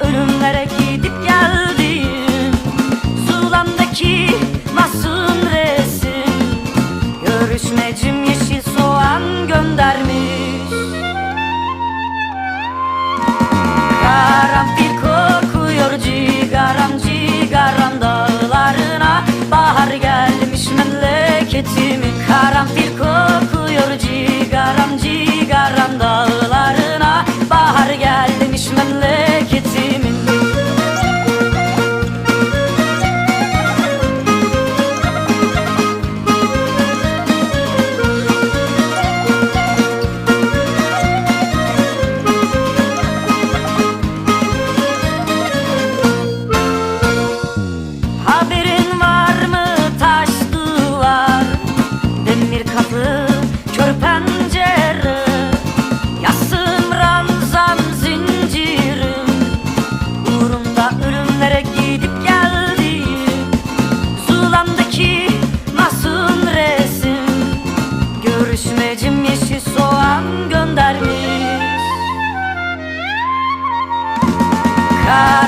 Ölümlere gidip geldim. Zulamdaki masum resim. Görüşmecim yeşil soğan göndermiş. Karanfil kokuyor cigaram cigaram dağlarına. Bahar gelmiş memleketimin Karanfil kokuyor Görüşmecim yeşil soğan göndermiş. Kar